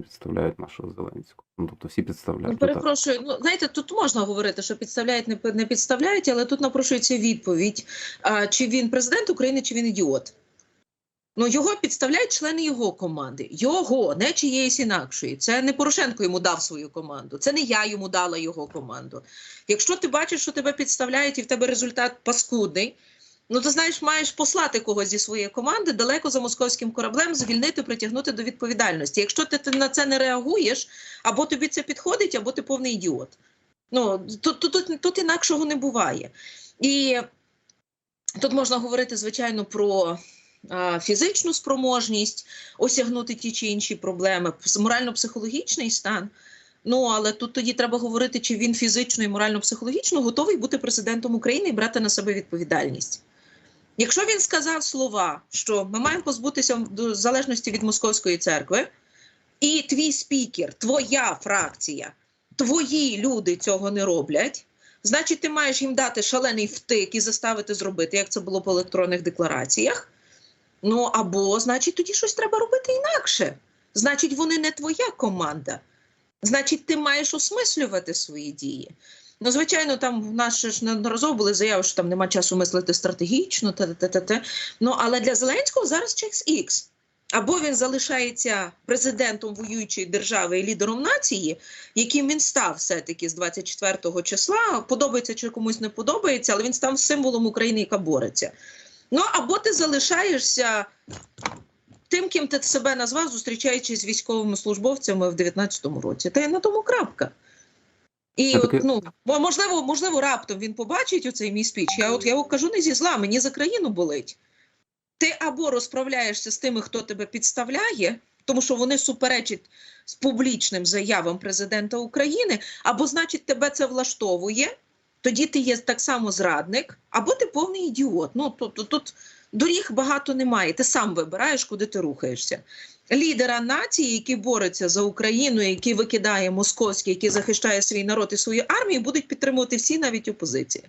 представляють нашого Зеленського. Ну тобто всі Ну, підставляють. отак. перепрошую, ну знаєте, тут можна говорити, що підставляють, не, не підставляють, але тут напрошується відповідь: а, чи він президент України, чи він ідіот. Ну, його підставляють члени його команди. Його, не чиєїсь інакшої. Це не Порошенко йому дав свою команду, це не я йому дала його команду. Якщо ти бачиш, що тебе підставляють і в тебе результат паскудний, ну то знаєш, маєш послати когось зі своєї команди далеко за московським кораблем, звільнити, притягнути до відповідальності. Якщо ти, ти на це не реагуєш, або тобі це підходить, або ти повний ідіот. Ну тут, тут, тут, тут інакшого не буває. І тут можна говорити, звичайно, про фізичну спроможність осягнути ті чи інші проблеми, пс- морально-психологічний стан. Ну але тут тоді треба говорити, чи він фізично і морально-психологічно готовий бути президентом України і брати на себе відповідальність. Якщо він сказав слова, що ми маємо позбутися до залежності від московської церкви, і твій спікер, твоя фракція, твої люди цього не роблять, значить, ти маєш їм дати шалений втик і заставити зробити, як це було по електронних деклараціях. Ну або, значить, тоді щось треба робити інакше. Значить, вони не твоя команда. Значить, ти маєш осмислювати свої дії. Ну, звичайно, там в нас ж неодноразово були заяви, що там нема часу мислити стратегічно, та та та та Ну але для Зеленського зараз чекс X. Або він залишається президентом воюючої держави і лідером нації, яким він став все-таки з 24 числа. Подобається чи комусь не подобається, але він став символом України, яка бореться. Ну або ти залишаєшся тим, ким ти себе назвав, зустрічаючись з військовими службовцями в 19-му році. Та й на тому крапка. І от, таки- ну можливо, можливо, раптом він побачить оцей мій спіч. Я от я кажу не зі зла, мені за країну болить. Ти або розправляєшся з тими, хто тебе підставляє, тому що вони суперечать з публічним заявам президента України, або значить тебе це влаштовує. Тоді ти є так само зрадник, або ти повний ідіот. Ну тобто тут доріг багато немає. Ти сам вибираєш, куди ти рухаєшся. Лідера нації, який бореться за Україну, який викидає московський, який захищає свій народ і свою армію, будуть підтримувати всі, навіть опозиція.